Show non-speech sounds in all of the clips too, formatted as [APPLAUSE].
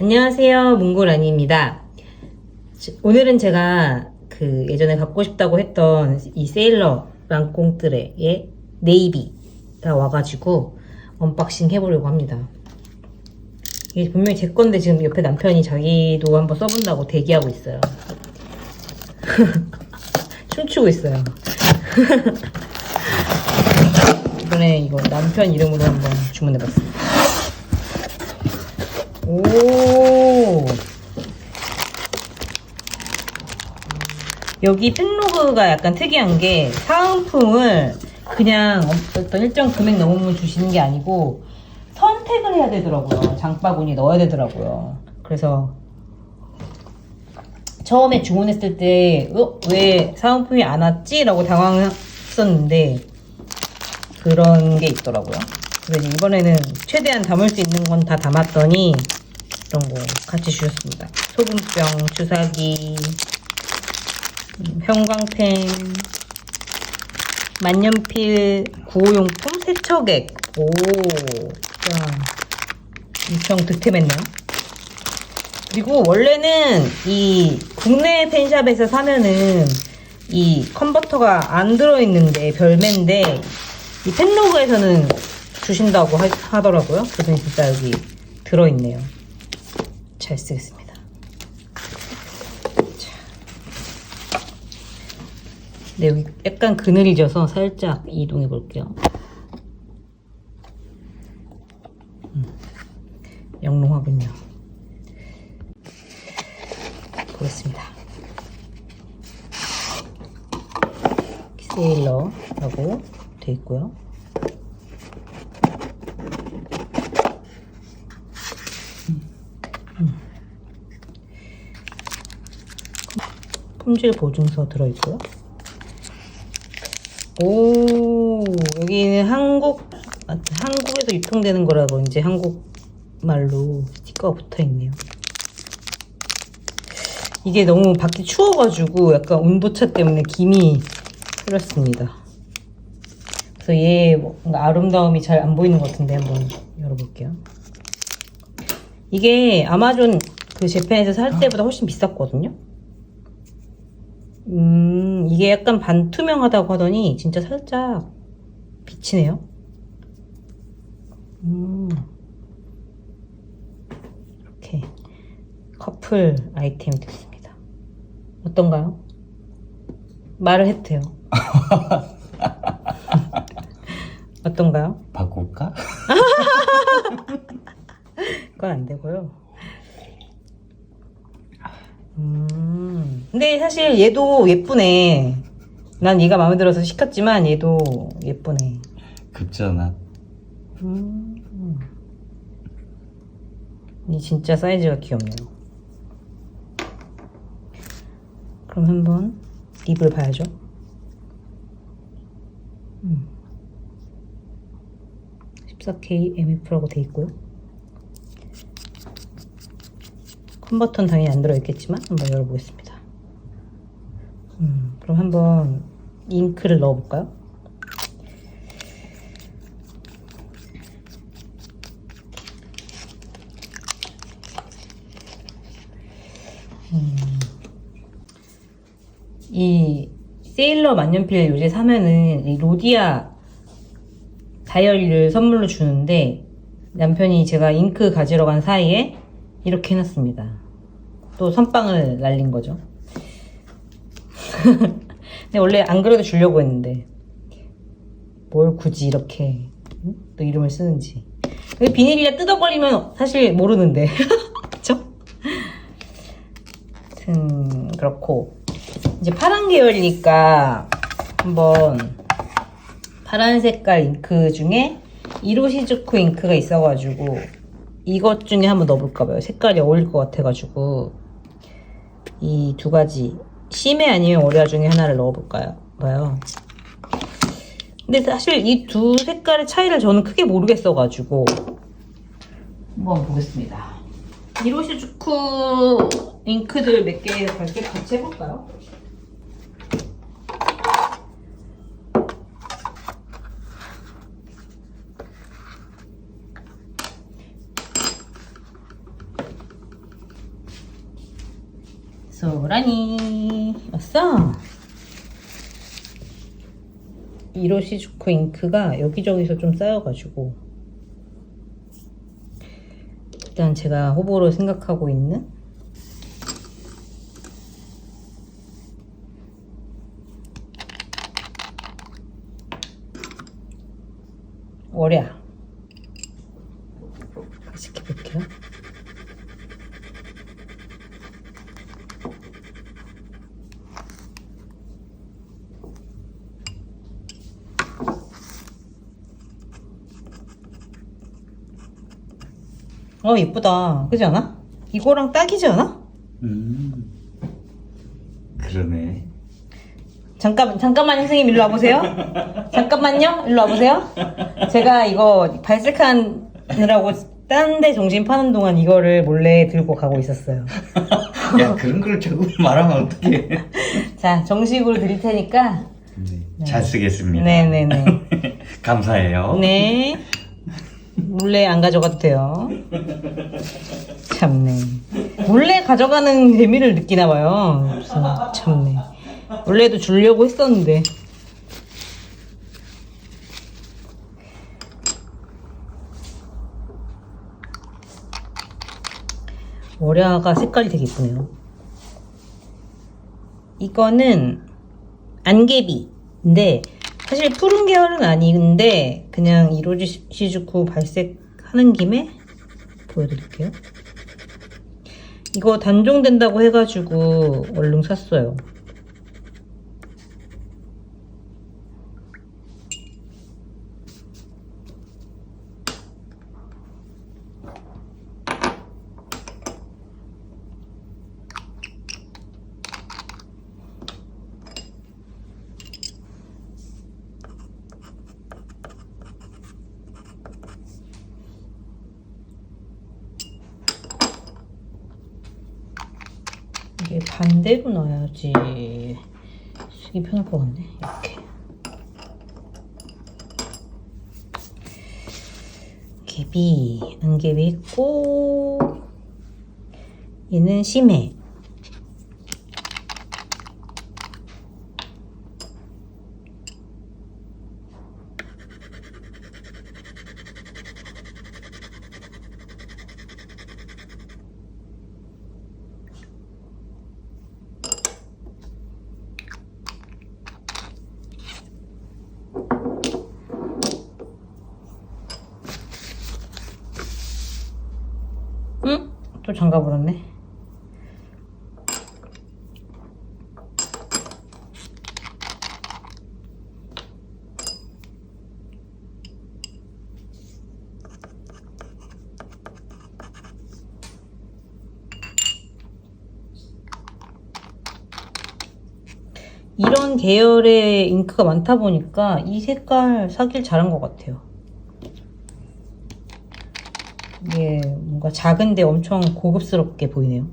안녕하세요. 몽골아니입니다. 지- 오늘은 제가 그 예전에 갖고 싶다고 했던 이 세일러 랑꽁뜨레의 네이비가 와가지고 언박싱 해보려고 합니다. 이게 분명히 제 건데 지금 옆에 남편이 자기도 한번 써본다고 대기하고 있어요. [LAUGHS] 춤추고 있어요. [LAUGHS] 이번에 이거 남편 이름으로 한번 주문해봤습니다. 오. 여기 팬로그가 약간 특이한 게 사은품을 그냥 어떤 일정 금액 넘으면 주시는 게 아니고 선택을 해야 되더라고요. 장바구니 넣어야 되더라고요. 그래서 처음에 주문했을 때, 어, 왜 사은품이 안 왔지? 라고 당황했었는데, 그런 게 있더라고요. 그래서 이번에는 최대한 담을 수 있는 건 다 담았더니, 이런 거 같이 주셨습니다. 소금병, 주사기, 음, 형광펜, 만년필, 구호용품, 세척액. 오, 와, 엄청 득템했네요. 그리고 원래는 이 국내 펜샵에서 사면은 이 컨버터가 안 들어있는데 별매인데 이 펜로그에서는 주신다고 하, 더라고요 그래서 진짜 여기 들어있네요. 잘 쓰겠습니다. 자. 네, 여기 약간 그늘이 져서 살짝 이동해 볼게요. 음, 영롱하군요. 보겠습니다. 세일러라고 돼 있고요. 품질 보증서 들어있고요. 오, 여기는 한국, 아, 한국에서 유통되는 거라고 이제 한국말로 스티커가 붙어 있네요. 이게 너무 밖이 추워가지고 약간 온도차 때문에 김이 흐렸습니다. 그래서 얘 뭔가 아름다움이 잘 안 보이는 것 같은데 한번 열어볼게요. 이게 아마존 그 재팬에서 살 때보다 훨씬 비쌌거든요. 음, 이게 약간 반투명하다고 하더니 진짜 살짝 비치네요. 음, 이렇게 커플 아이템이 됐습니다. 어떤가요? 말을 해도 돼요. [LAUGHS] 어떤가요? 바꿀까? [LAUGHS] 그건 안 되고요. 음. 근데 사실 얘도 예쁘네. 난 얘가 마음에 들어서 시켰지만 얘도 예쁘네. 급전화. 음. 이 진짜 사이즈가 귀엽네요. 그럼 한번 립을 봐야죠. 음. 14K MF라고 돼 있고요. 컨버터는 당연히 안 들어있겠지만 한번 열어보겠습니다. 음, 그럼 한번 잉크를 넣어볼까요? 이 세일러 만년필 요새 사면은 이 로디아 다이어리를 선물로 주는데 남편이 제가 잉크 가지러 간 사이에 이렇게 해놨습니다. 또 선빵을 날린 거죠. [LAUGHS] 근데 원래 안 그래도 주려고 했는데 뭘 굳이 이렇게 응? 또 이름을 쓰는지. 비닐이라 뜯어버리면 사실 모르는데. [LAUGHS] 그쵸? 하여튼 그렇고 이제 파란 계열이니까 한번 파란 색깔 잉크 중에 이로시즈쿠 잉크가 있어가지고 이것 중에 한번 넣어볼까 봐요. 색깔이 어울릴 것 같아가지고 이 두 가지 심해 아니면 오레아 중에 하나를 넣어볼까요? 봐요. 근데 사실 이 두 색깔의 차이를 저는 크게 모르겠어가지고 한번 보겠습니다. 이로시즈쿠 잉크들 몇 개 같이 해볼까요? 소라니 왔어? 1호 시즈코 잉크가 여기저기서 좀 쌓여가지고 일단 제가 후보로 생각하고 있는 월야 시켜볼게요. 어 예쁘다 그지 않아? 이거랑 딱이지 않아? 음. 그러네. 잠깐 잠깐만 선생님 일로 와보세요. 잠깐만요 일로 와보세요. 제가 이거 발색하느라고 딴 데 정신 파는 동안 이거를 몰래 들고 가고 있었어요. 야 그런 걸 자꾸 말하면 어떡해. 자 정식으로 드릴 테니까 네. 잘 쓰겠습니다. 네네네 [LAUGHS] 감사해요. 네 몰래 안 가져가도 돼요. 참네 몰래 가져가는 재미를 느끼나 봐요. 무슨 참네 원래도 주려고 했었는데 월야가 색깔이 되게 이쁘네요. 이거는 안개비인데 사실 푸른 계열은 아닌데 그냥 이로지 시즈쿠 발색하는 김에 보여드릴게요. 이거 단종된다고 해가지고 얼른 샀어요. 이게 반대로 놔야지. 쓰기 편할 것 같네 이렇게. 개비 안개비 있고 얘는 심해 응? 또 장가 버렸네 이런 계열의 잉크가 많다 보니까 이 색깔 사길 잘한 것 같아요. 이게 뭔가 작은데 엄청 고급스럽게 보이네요.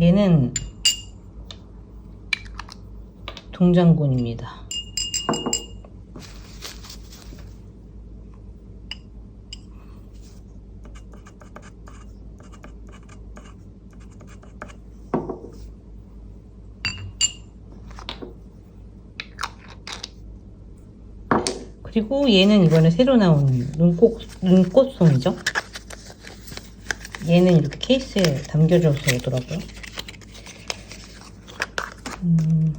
얘는 동장군입니다. 그리고 얘는 이번에 새로 나온 눈꽃, 눈꽃송이죠. 얘는 이렇게 케이스에 담겨져서 오더라고요. 음,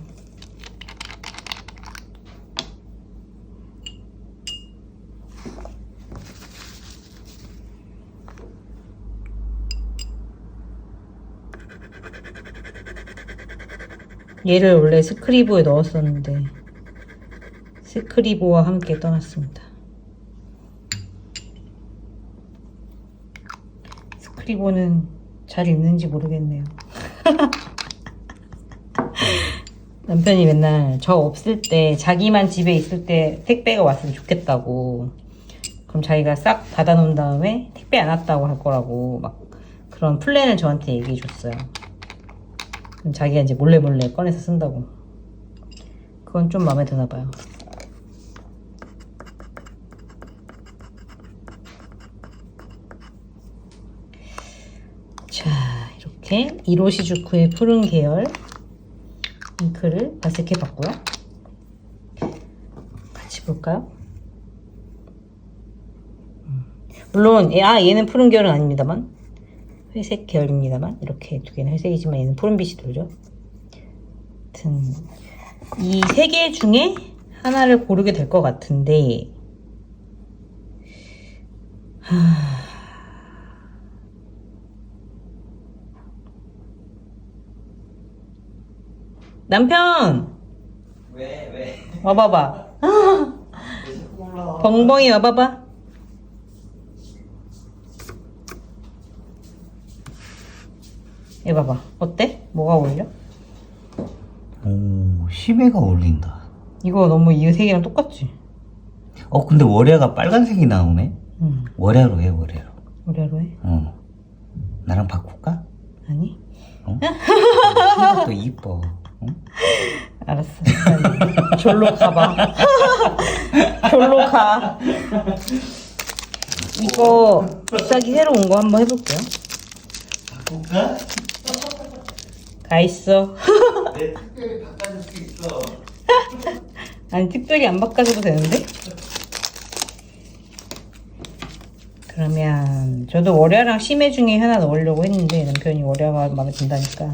얘를 원래 스크리브에 넣었었는데 스크리브와 함께 떠났습니다. 스크리브는 잘 있는지 모르겠네요. [LAUGHS] 남편이 맨날 저 없을 때 자기만 집에 있을 때 택배가 왔으면 좋겠다고 그럼 자기가 싹 닫아놓은 다음에 택배 안 왔다고 할 거라고 막 그런 플랜을 저한테 얘기해 줬어요. 그럼 자기가 이제 몰래 몰래 꺼내서 쓴다고. 그건 좀 마음에 드나 봐요. 자, 이렇게 이로시주쿠의 푸른 계열 잉크를 발색해 봤고요. 같이 볼까요? 음, 물론 예, 아 얘는 푸른 계열은 아닙니다만 회색 계열입니다만 이렇게 두 개는 회색이지만 얘는 푸른빛이 돌죠. 하여튼 이 세 개 중에 하나를 고르게 될 것 같은데 하... 남편 왜 왜? 와봐봐 왜 자꾸 올라와? 벙벙이 와봐봐 얘 봐봐 어때? 뭐가 어울려? 오 심해가 어울린다. 이거 너무 이 색이랑 똑같지? 어 근데 월야가 빨간색이 나오네. 응 월야로 해 월야로. 우리로 해? 어. 나랑 바꿀까? 아니? 어? 심해가 [LAUGHS] 또 이뻐. 어? [LAUGHS] 알았어 빨리. 졸로 가봐 [LAUGHS] 졸로 가 이거 비싸기 새로 온 거 한번 해볼게요 바꿀까? 가 있어 내 [LAUGHS] 특별히 바꿔줄 수 있어. 아니 특별히 안 바꿔줘도 되는데? 그러면 저도 월야랑 심해 중에 하나 넣으려고 했는데 남편이 월야가 마음에 든다니까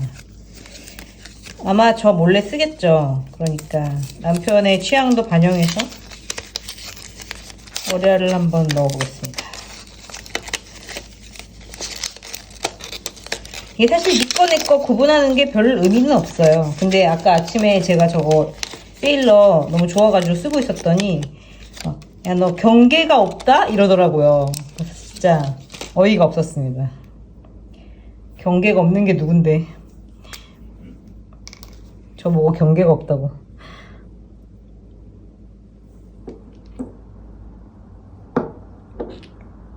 아마 저 몰래 쓰겠죠 그러니까 남편의 취향도 반영해서 월야를 한번 넣어보겠습니다 이게 사실 니꺼 내꺼 구분하는 게 별 의미는 없어요. 근데 아까 아침에 제가 저거 페일러 너무 좋아가지고 쓰고 있었더니 어, 야너 경계가 없다 이러더라고요. 진짜 어이가 없었습니다. 경계가 없는 게 누군데? 저 보고 경계가 없다고.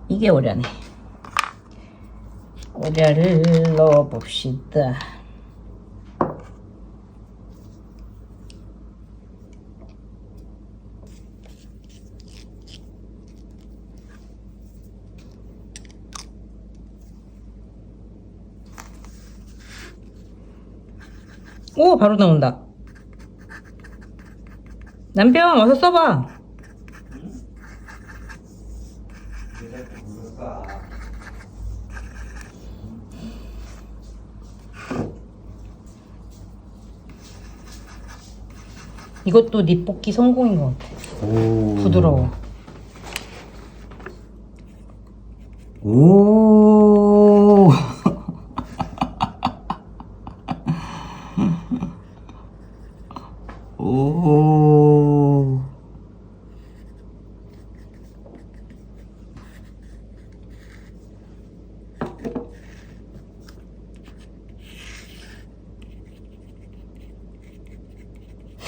이게 오려네. 오려를 넣어봅시다. 오, 바로 나온다. 남편, 어서 써봐. 이것도 립 뽑기 성공인 것 같아. 오. 부드러워. 오. 오.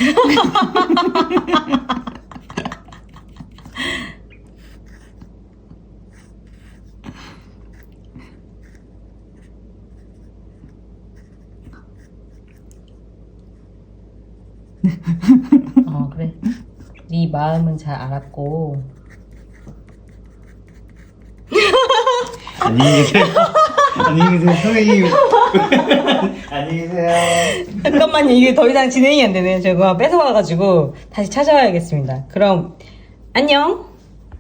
[LAUGHS] [LAUGHS] 어, 그래. 네 마음은 잘 알았고. [LAUGHS] 안녕히 계세요. 안녕히 계세요, 선생님. [LAUGHS] 안녕히 계세요. 잠깐만요. 이게 더 이상 진행이 안 되네요. 제가 뺏어와가지고 다시 찾아와야겠습니다. 그럼, 안녕!